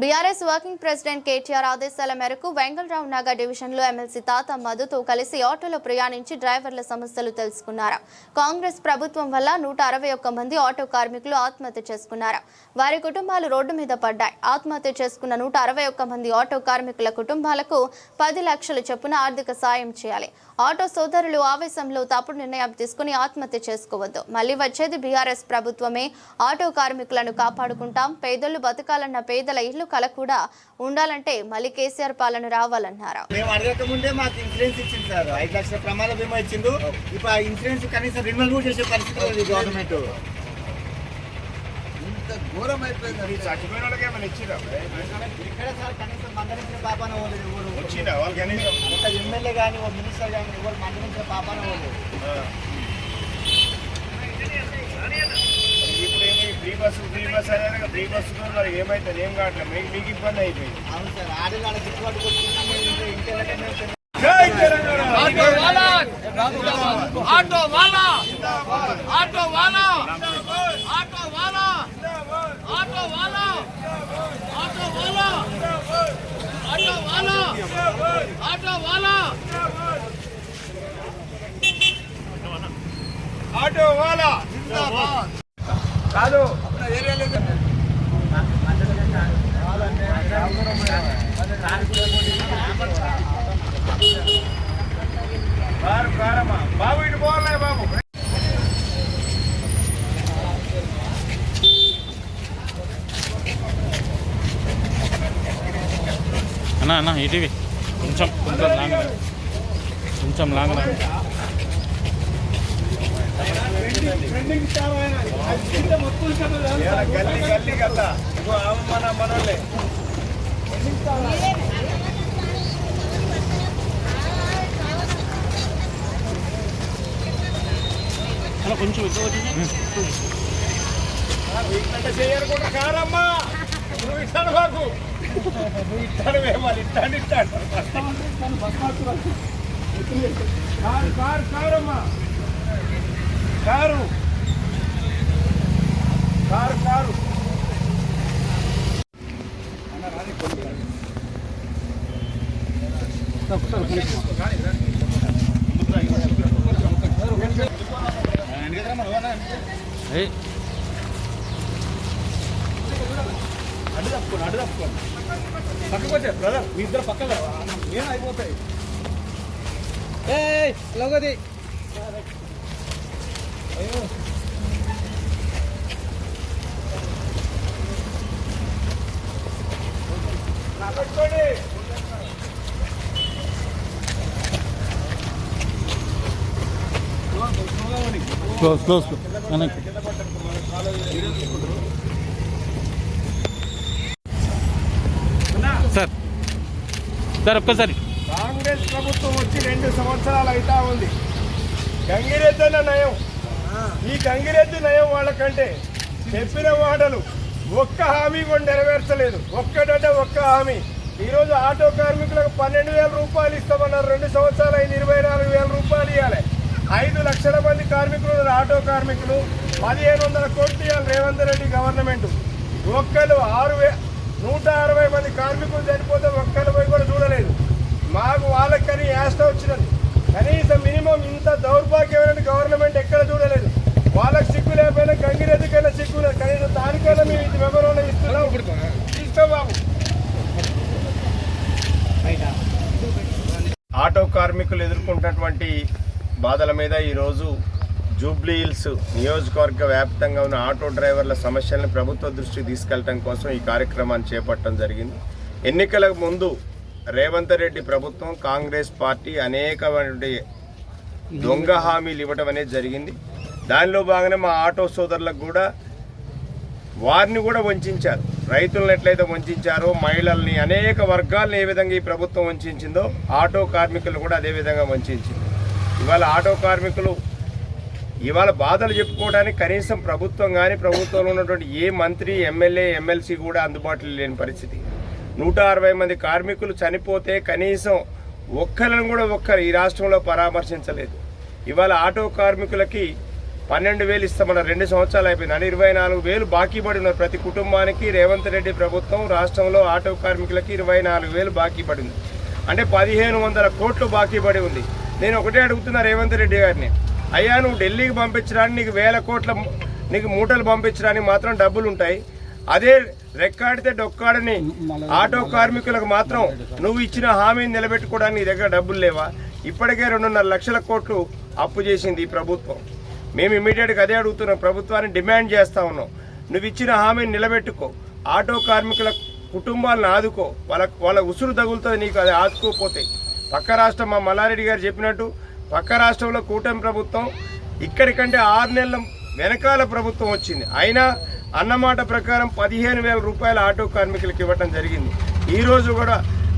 BRS working president KTR ఆదేశాల మేరకు వెంగళరావు నగర్ డివిజన్లో ఎమ్మెల్సీ తాత మధుతో కలిసి ఆటోలో ప్రయాణించి డ్రైవర్ల సమస్యలు తెలుసుకున్నారు. కాంగ్రెస్ ప్రభుత్వం వల్ల నూట అరవై ఒక్క మంది ఆటో కార్మికులు ఆత్మహత్య చేసుకున్నారు. వారి కుటుంబాలు రోడ్డు మీద పడ్డాయి. ఆత్మహత్య చేసుకున్న నూట అరవై ఒక్క మంది ఆటో కార్మికుల కుటుంబాలకు పది లక్షలు చొప్పున ఆర్థిక సాయం చేయాలి. ఆటో సోదరులు ఆవేశంలో తప్పుడు నిర్ణయం తీసుకుని ఆత్మహత్య చేసుకోవద్దు. మళ్ళీ వచ్చేది బీఆర్ఎస్ ప్రభుత్వమే. ఆటో కార్మికులను కాపాడుకుంటాం. పేదలు బతకాలన్న పేదల ఇల్లు కల కూడా ఉండాలంటే మళ్ళీ కేసీఆర్ పాలన రావాలన్నారు? మేము అడగక ముందే మాకు ఇన్సూరెన్స్ ఇచ్చింది సార్. ఐదు లక్షల ప్రమాద బీమా ఇచ్చిండు. ఇప్పుడు ఆ ఇన్సూరెన్స్ కనీసం రెన్యువల్ కూడా చేసే పరిస్థితి గవర్నమెంట్. ఇంత ఘోరం అయిపోయింది చచ్చిపోయిన వాళ్ళకి ఏమైనా ఇచ్చిరా? ఇక్కడ సార్ కనీసం మందలించిన పాపాన పోలేదు ఎవరు? వచ్చిరా వాళ్ళు కనీసం ఒక ఎమ్మెల్యే కానీ ఒక మినిస్టర్ కానీ ఎవరు మందలించిన పాపాన పోలేదు ఫ్రీ బస్సు ఫ్రీ బస్ అనేది ఫ్రీ బస్సు మరి ఏమైతే ఏం కావట్లేదు మీకు మీకు ఇబ్బంది అయిపోయింది. అవును సార్ ఆడవాళ్ళ గిట్టుబాటు కొట్టుకుంటాం ఇంకెళ్ళకే మేము జై తెలంగాణ! ఆటో వాలా! ఆటో వాలా! ఆటో వాలా! ఆటో వాలా! ఆటో వాలా! ఆటో వాలా! ఆటో వాలా! ఆటో వాలా! ఆటో వాలా! కాదు బాబు ఇటు పోవాలే బాబు అన్న అన్న ఇటీవి కొంచెం కొంచెం లాంగ్. కొంచెం లాంగ్ రా. గల్లీ గల్లీ గల్లా ఇగో ఆమె మన మనోళ్ళే కొంచెం ఇటు చేయరు కూడా కారమ్మా నువ్వు ఇస్తాను నువ్వు ఇస్తాను ఇస్తాను ఇస్తాను కారు కారు కారమ్మా కారు. Car car. అడ్డు తప్పుకోండి అడ్డు తప్పుకోండి పక్కకు వచ్చారు బ్రదర్ మీ ఇద్దరు పక్కన ఏం అయిపోతాయి ఏ లగది. క్లోజ్ క్లోజ్ వెనక్కి సార్. సార్ ఒక్కసారి. కాంగ్రెస్ ప్రభుత్వం వచ్చి రెండు సంవత్సరాలు అయితా ఉంది. గంగిరెద్దున నయం. ఈ గంగిరెద్దు నయం వాళ్ళకంటే చెప్పిన మాటలు ఒక్క హామీ కూడా నెరవేర్చలేదు. ఒక్కటంటే ఒక్క హామీ. ఈరోజు ఆటో కార్మికులకు పన్నెండు వేల రూపాయలు ఇస్తామన్నారు. రెండు సంవత్సరాలు ఐదు ఇరవై నాలుగు వేల రూపాయలు ఇవ్వాలి. ఐదు లక్షల మంది కార్మికులు ఆటో కార్మికులు పదిహేను వందల కోట్లు ఇవ్వాలి రేవంత్ రెడ్డి గవర్నమెంట్. ఒక్కరు ఆరు వే నూట అరవై మంది కార్మికులు చనిపోతే ఒక్కరు పోయి కూడా చూడలేదు. మాకు వాళ్ళకని యాస్ట వచ్చినది. కనీసం మినిమం ఇంత దౌర్భాగ్యమైన గవర్నమెంట్ ఎక్కడ చూడలేదు. వాళ్ళకి సిగ్గు లేకపోయినా గంగిరెద్దుకైనా సిగ్గు లేదు. కనీసం దానికైనా మేము ఇది వివరణ ఇస్తున్నాం. ఇస్తాం బాబు. ఆటో కార్మికులు ఎదుర్కొంటున్నటువంటి బాధల మీద ఈరోజు జూబ్లీ హిల్స్ నియోజకవర్గ వ్యాప్తంగా ఉన్న ఆటో డ్రైవర్ల సమస్యలను ప్రభుత్వ దృష్టికి తీసుకెళ్ళడం కోసం ఈ కార్యక్రమాన్ని చేపట్టడం జరిగింది. ఎన్నికలకు ముందు రేవంత్ రెడ్డి ప్రభుత్వం కాంగ్రెస్ పార్టీ అనేకమైనటువంటి దొంగ హామీలు ఇవ్వటం అనేది జరిగింది. దానిలో భాగంగా మా ఆటో సోదరులకు కూడా వారిని కూడా వంచారు. రైతులను ఎట్లయితే వంచారో మహిళల్ని అనేక వర్గాలను ఏ విధంగా ఈ ప్రభుత్వం వంచిందో ఆటో కార్మికులు కూడా అదే విధంగా వంచింది ఇవాళ ఆటో కార్మికులు ఇవాళ బాధలు చెప్పుకోవడానికి కనీసం ప్రభుత్వం కానీ ప్రభుత్వంలో ఉన్నటువంటి ఏ మంత్రి ఎమ్మెల్యే ఎమ్మెల్సీ కూడా అందుబాటులో లేని పరిస్థితి. నూట అరవై మంది కార్మికులు చనిపోతే కనీసం ఒక్కరిని కూడా ఒక్కరు ఈ రాష్ట్రంలో పరామర్శించలేదు. ఇవాళ ఆటో కార్మికులకి పన్నెండు వేలు ఇస్తామన్న రెండు సంవత్సరాలు అయిపోయింది. అంటే ఇరవై నాలుగు వేలు బాకీ పడి ఉన్నారు. ప్రతి కుటుంబానికి రేవంత్ రెడ్డి ప్రభుత్వం రాష్ట్రంలో ఆటో కార్మికులకి ఇరవై నాలుగు వేలు బాకీ పడింది అంటే పదిహేను వందల కోట్లు బాకీ పడి ఉంది. నేను ఒకటే అడుగుతున్నా రేవంత్ రెడ్డి గారిని. అయ్యా నువ్వు ఢిల్లీకి పంపించడానికి నీకు వేల కోట్ల నీకు మూటలు పంపించడానికి మాత్రం డబ్బులు ఉంటాయి అదే రెక్కాడితే డొక్కాడని ఆటో కార్మికులకు మాత్రం నువ్వు ఇచ్చిన హామీని నిలబెట్టుకోవడానికి నీ దగ్గర డబ్బులు లేవా? ఇప్పటికే రెండున్నర లక్షల కోట్లు అప్పు చేసింది ఈ ప్రభుత్వం. మేము ఇమీడియట్గా అదే అడుగుతున్నాం ప్రభుత్వాన్ని డిమాండ్ చేస్తా ఉన్నాం. నువ్వు ఇచ్చిన హామీని నిలబెట్టుకో. ఆటో కార్మికుల కుటుంబాలను ఆదుకో. వాళ్ళ వాళ్ళ ఉసురు తగులుతుంది నీకు అది ఆదుకోపోతే పక్క రాష్ట్రం మా మల్లారెడ్డి గారు చెప్పినట్టు పక్క రాష్ట్రంలో కూటమి ప్రభుత్వం ఇక్కడికంటే ఆరు నెలల వెనకాల ప్రభుత్వం వచ్చింది. అయినా అన్నమాట ప్రకారం పదిహేను వేల రూపాయల ఆటో కార్మికులకు ఇవ్వటం జరిగింది. ఈరోజు కూడా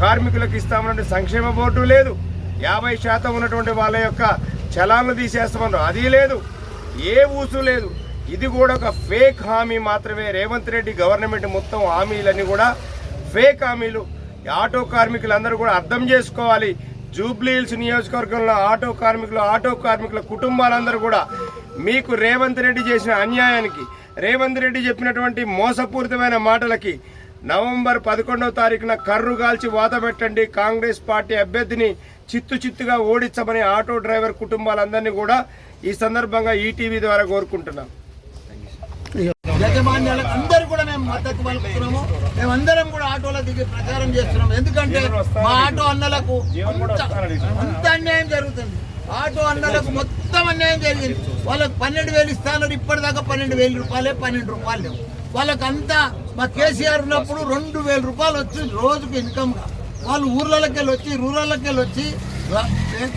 కార్మికులకు ఇస్తామన్నట్టు సంక్షేమ బోర్డు లేదు. యాభై శాతం ఉన్నటువంటి వాళ్ళ యొక్క చలాన్లు తీసేస్తామన్నారు. అది లేదు. ఏ ఊసు లేదు. ఇది కూడా ఒక ఫేక్ హామీ మాత్రమే. రేవంత్ రెడ్డి గవర్నమెంట్ మొత్తం హామీలన్నీ కూడా ఫేక్ హామీలు. ఆటో కార్మికులందరూ కూడా అర్థం చేసుకోవాలి. జూబ్లీ హిల్స్ నియోజకవర్గంలో ఆటో కార్మికులు ఆటో కార్మికుల కుటుంబాలందరూ కూడా మీకు రేవంత్ రెడ్డి చేసిన అన్యాయానికి రేవంత్ రెడ్డి చెప్పినటువంటి మోసపూరితమైన మాటలకి నవంబర్ పదకొండవ తారీఖున కర్రు కాల్చి వాత పెట్టండి. కాంగ్రెస్ పార్టీ అభ్యర్థిని చిత్తు చిత్తుగా ఓడించమని ఆటో డ్రైవర్ కుటుంబాలందరినీ కూడా ఈ సందర్భంగా ఈటీవీ ద్వారా కోరుకుంటున్నాం. యాజమాన్యాలకు అందరూ కూడా మేము మద్దతు పలుకుతున్నాము. మేమందరం కూడా ఆటోలో దిగి ప్రచారం చేస్తున్నాం ఎందుకంటే మా ఆటో అన్నలకు అంత- అన్యాయం ఆటో అన్నలకు మొత్తం అన్యాయం జరిగింది. వాళ్ళకి పన్నెండు వేలు ఇస్తాను ఇప్పటిదాకా పన్నెండు వేల రూపాయలే పన్నెండు రూపాయలు లేవు. వాళ్ళకి అంతా మా కేసీఆర్ ఉన్నప్పుడు రెండు వేల రూపాయలు వచ్చింది రోజుకు ఇన్కమ్గా వాళ్ళు ఊర్లలోకి వెళ్ళి వచ్చి రూరల్లోకి వెళ్ళి వచ్చి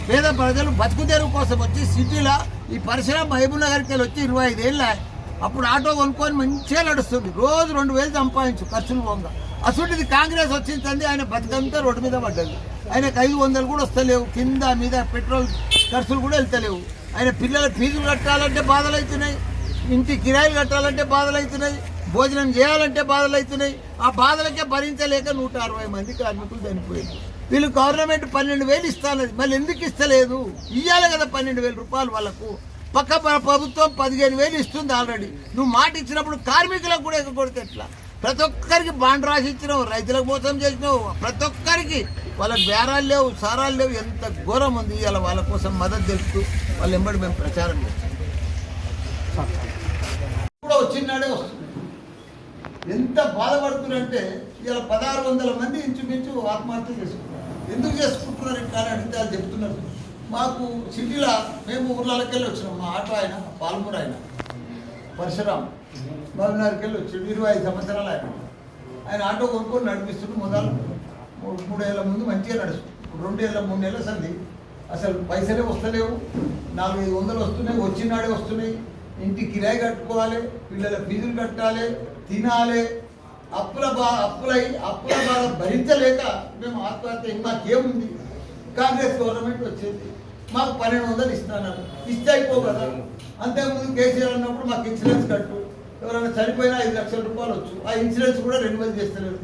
పేద ప్రజలు బతుకుదేరు కోసం వచ్చి సిటీలో ఈ పరిసర మహబూబ్ నగర్కి వెళ్ళి వచ్చి ఇరవై ఐదేళ్ళ అప్పుడు ఆటో కొనుక్కొని మంచిగా నడుస్తుంది. రోజు రెండు వేలు సంపాదించు ఖర్చులు పోగా. అసలుది కాంగ్రెస్ వచ్చింది ఆయన బతుకంతా రోడ్డు మీద పడ్డది. ఆయనకు ఐదు వందలు కూడా వస్తలేవు. కింద మీద పెట్రోల్ ఖర్చులు కూడా వెళ్తలేవు. ఆయన పిల్లల ఫీజులు కట్టాలంటే బాధలు అవుతున్నాయి ఇంటి కిరాయిలు కట్టాలంటే బాధలు అవుతున్నాయి భోజనం చేయాలంటే బాధలు అవుతున్నాయి ఆ బాధలకే భరించలేక నూట అరవై మంది కార్మికులు చనిపోయారు. వీళ్ళు గవర్నమెంట్ పన్నెండు వేలు ఇస్తానది. మళ్ళీ ఎందుకు ఇస్తలేదు? ఇవ్వాలి కదా పన్నెండు వేల రూపాయలు వాళ్ళకు. పక్క ప్రభుత్వం పదిహేను వేలు ఇస్తుంది ఆల్రెడీ. నువ్వు మాట ఇచ్చినప్పుడు కార్మికులకు కూడా ఎగ్గొడితే ఎట్లా? ప్రతి ఒక్కరికి బాండ్ రాసి ఇచ్చినావు. రైతులకు మోసం చేసినావు. ప్రతి ఒక్కరికి వాళ్ళ బేరాలు లేవు సారాలు లేవు. ఎంత ఘోరం ఉంది. ఇవాళ వాళ్ళ కోసం మద్దతు తెలుపుతూ వాళ్ళ ఎంబడి మేము ప్రచారం చేస్తాం. కూడా వచ్చినాడే వస్తుంది. ఎంత బాధపడుతున్నారంటే ఇవాళ పదహారు వందల మంది ఇంచుమించు ఆత్మహత్య చేసుకుంటారు ఎందుకు చేసుకుంటున్నారు ఇంకా అని అడిగితే వాళ్ళు చెప్తున్నారు. మాకు సిటీలో మేము ఊర్లకెళ్ళి వచ్చినాం. మా ఆటో ఆయన పాల్మూరు ఆయన పరశురాం మహబూబ్నగర్కి వచ్చాడు. ఇరవై ఐదు సంవత్సరాలు ఆయన. ఆయన ఆటో కొనుక్కొని నడిపిస్తుంటే మొదలు. మూడు మూడేళ్ళ ముందు మంచిగా నడుస్తుంది ఇప్పుడు రెండేళ్ళ మూడు నెలలు సంది అసలు పైసలే వస్తలేవు. నాలుగైదు వందలు వస్తున్నాయి వచ్చినాడే వస్తున్నాయి. ఇంటి కిరాయి కట్టుకోవాలి పిల్లల ఫీజులు కట్టాలి తినాలి. అప్పుల బా అప్పులై అప్పుల బాధ భరించలేక మేము ఆత్మహత్య మాకేముంది? కాంగ్రెస్ గవర్నమెంట్ వచ్చేది. మాకు పన్నెండు వందలు ఇస్తున్నారు ఇస్తే అయిపో కదా. అంతకుముందు కేసీఆర్ అన్నప్పుడు మాకు ఇన్సూరెన్స్ కట్టు. ఎవరైనా చనిపోయినా ఐదు లక్షల రూపాయలు వచ్చు. ఆ ఇన్సూరెన్స్ కూడా రెన్యువల్ చేస్తలేదు.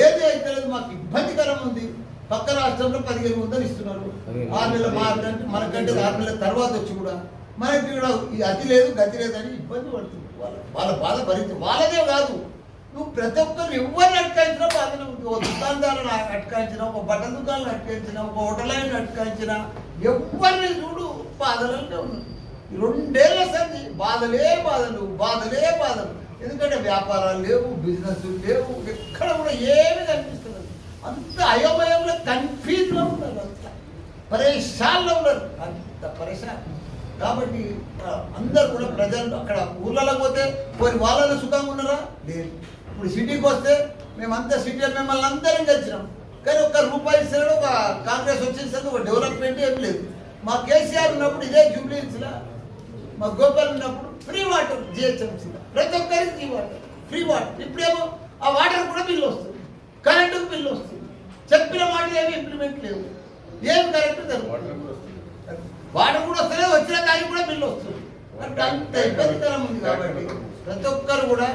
ఏది అయితే మాకు ఇబ్బందికరం ఉంది. పక్క రాష్ట్రంలో పదిహేను వందలు ఇస్తున్నారు. ఆరు నెలల మాకంటే మనకంటే ఆరు నెలల తర్వాత వచ్చి కూడా. మనకి కూడా అతి లేదు గతి లేదని ఇబ్బంది పడుతుంది వాళ్ళ వాళ్ళ బాధ భరించి వాళ్ళదే కాదు. నువ్వు ప్రతి ఒక్కరు ఎవరిని అటకాయించినా బాధనే ఉంది. ఓ దుకాణదారుని అటకాయించినా ఒక బట్టల దుకాణాలు అటకాయించినా ఒక హోటల్ ఆయన అటకాయించినా ఎవరిని చూడు బాధలనే ఉన్నది ఈ రెండేళ్ళ సంది బాధలే బాధలు బాధలే బాధలు. ఎందుకంటే వ్యాపారాలు లేవు బిజినెస్ లేవు ఎక్కడ కూడా ఏమీ కనిపిస్తున్నది. అంత అయోమయంలో కన్ఫ్యూజ్లో ఉన్నారు అంత. పరేషాల్లో ఉన్నారు. అంత పరేషాన్ కాబట్టి అందరు కూడా ప్రజలు అక్కడ ఊర్లలో పోతే కొన్ని వాళ్ళలో సుఖంగా ఉన్నారా? లేదు. ఇప్పుడు సిటీకి వస్తే మేమంతా సిటీలో మిమ్మల్ని అందరం గెలిచినాం కానీ ఒక్క రూపాయి ఇస్తున్నాడు ఒక కాంగ్రెస్ వచ్చేసరికి ఒక డెవలప్మెంట్ ఏం లేదు. మా కేసీఆర్ ఉన్నప్పుడు ఇదే జూబ్లీ హిల్స్లో మా గోపాల్ ఉన్నప్పుడు ఫ్రీ వాటర్ జిహెచ్ఎంసీ ప్రతి ఒక్కరికి ఫ్రీ వాటర్. Free water. ఇప్పుడేమో ఆ వాటర్ కూడా బిల్లు వస్తుంది. కరెంటుకు బిల్లు వస్తుంది. చెప్పిన మాట ఏమి ఇంప్లిమెంట్ లేవు ఏం కరెక్ట్ జరుగుతుంది వాటర్ కూడా వస్తలేదు వచ్చిన దానికి కూడా బిల్లు వస్తుంది. అంటే అంత ఇబ్బందికరం ఉంది కాబట్టి ప్రతి ఒక్కరు కూడా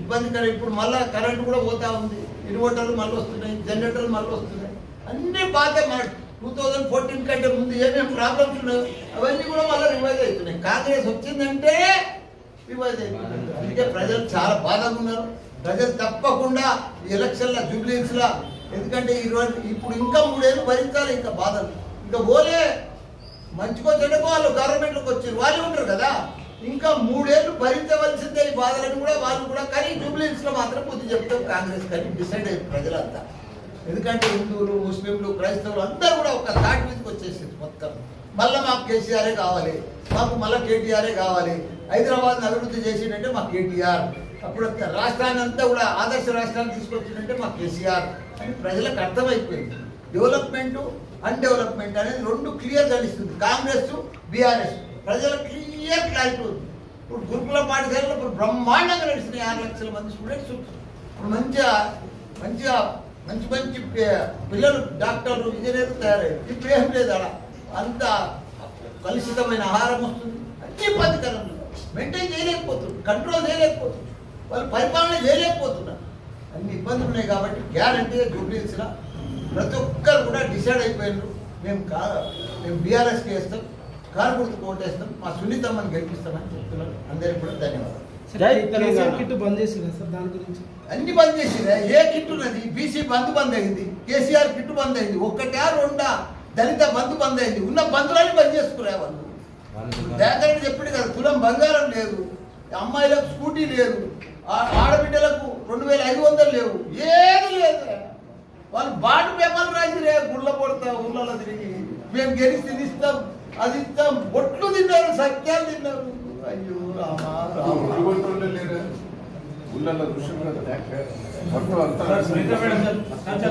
ఇబ్బందికరం. ఇప్పుడు మళ్ళా కరెంట్ కూడా పోతా ఉంది. ఇన్వర్టర్లు మళ్ళీ వస్తున్నాయి జనరేటర్లు మళ్ళీ వస్తున్నాయి అన్ని బాధ మన టూ థౌజండ్ ఫోర్టీన్ కంటే ముందు ఏమేమి ప్రాబ్లమ్స్ ఉన్నాయో అవన్నీ కూడా మళ్ళీ రివైజ్ అవుతున్నాయి. కాంగ్రెస్ వచ్చిందంటే రివైజ్ అవుతుంది అందుకే ప్రజలు చాలా బాధగా ఉన్నారు. ప్రజలు తప్పకుండా ఎలక్షన్ల జూబ్లీస్ల ఎందుకంటే ఈరోజు ఇప్పుడు ఇంకా మూడేళ్ళు భరించాలి ఇంకా బాధలు. ఇంకా పోలే. మంచికో చెడుకో వాళ్ళు గవర్నమెంట్లోకి వచ్చారు. వాళ్ళు ఉంటారు కదా. ఇంకా మూడేళ్ళు భరించవలసిందే ఈ బాధలను కూడా వాళ్ళు కూడా. కానీ జూబ్లీస్లో మాత్రం బుద్ధి చెప్తాం. కాంగ్రెస్ కానీ డిసైడ్ అయ్యారు ప్రజలంతా. ఎందుకంటే హిందువులు ముస్లింలు క్రైస్తవులు అందరూ కూడా ఒక తాటి మీదకి వచ్చేసింది మొత్తం. మళ్ళీ మాకు కేసీఆరే కావాలి మాకు మళ్ళీ కేటీఆరే కావాలి. హైదరాబాద్ అభివృద్ధి చేసిందంటే మాకు కేటీఆర్. అప్పుడు రాష్ట్రాన్ని అంతా కూడా ఆదర్శ రాష్ట్రాన్ని తీసుకొచ్చిందంటే మాకు కేసీఆర్. అని ప్రజలకు అర్థమైపోయింది. డెవలప్మెంట్ అన్డెవలప్మెంట్ అనేది రెండు క్లియర్ తెలుస్తుంది కాంగ్రెస్ బీఆర్ఎస్. ప్రజలకు క్లియర్ క్లారిటీ ఉంది. ఇప్పుడు గురుకుల పాఠశాలలో ఇప్పుడు బ్రహ్మాండంగా నడిచిన ఆరు లక్షల మంది స్టూడెంట్స్ ఇప్పుడు మంచిగా మంచిగా మంచి మంచి పిల్లలు డాక్టర్లు ఇంజనీర్లు తయారయ్యారు. ఇప్పుడు ఏం లేదు అలా అంత కలుషితమైన ఆహారం వస్తుంది. అన్ని ఇబ్బందికరంగా మెయింటైన్ చేయలేకపోతున్నారు. కంట్రోల్ చేయలేకపోతున్నారు. వాళ్ళు పరిపాలన చేయలేకపోతున్నారు. అన్ని ఇబ్బందులు ఉన్నాయి కాబట్టి గ్యారంటీగా జూబ్లీస్లా ప్రతి ఒక్కరు కూడా డిసైడ్ అయిపోయినారు. మేము కా మేము బీఆర్ఎస్కి వేస్తాం. కారు గుర్తుకు ఓటేస్తాం మా సున్నితమ్మని గెలిపిస్తామని చెప్తున్నారు. అందరికీ కూడా ధన్యవాదాలు. కేసీఆర్ కిట్ బంద్ చేసిందా సార్ దాని గురించి? అన్ని బంద్ చేసింది? ఏ కిట్ ఉన్నది? బీసీ బంద్ బంద్ అయింది. కేసీఆర్ కిట్ బంద్ అయింది. ఒక్కటా రెండా దళిత బంద్ బంద్ అయింది. ఉన్న బంధువులని బంద్ చేసుకునే వాళ్ళు. దగ్గర చెప్పింది కదా తులం బంగారం లేదు. అమ్మాయిలకు స్కూటీ లేదు. ఆ- ఆడబిడ్డలకు రెండు వేల ఐదు వందలు లేవు. ఏది లేదు. వాళ్ళు బాటు పేపర్లు రాసిరే గుళ్ళ పడతా ఊళ్ళలో తిరిగి. మేము గెలిచి ఇస్తాం అది ఇస్తాం. బొట్లు తిన్నారు సత్యాలు తిన్నారు. అయ్యో రామా రామా ఊళ్ళల్లో దృశ్యం అంతా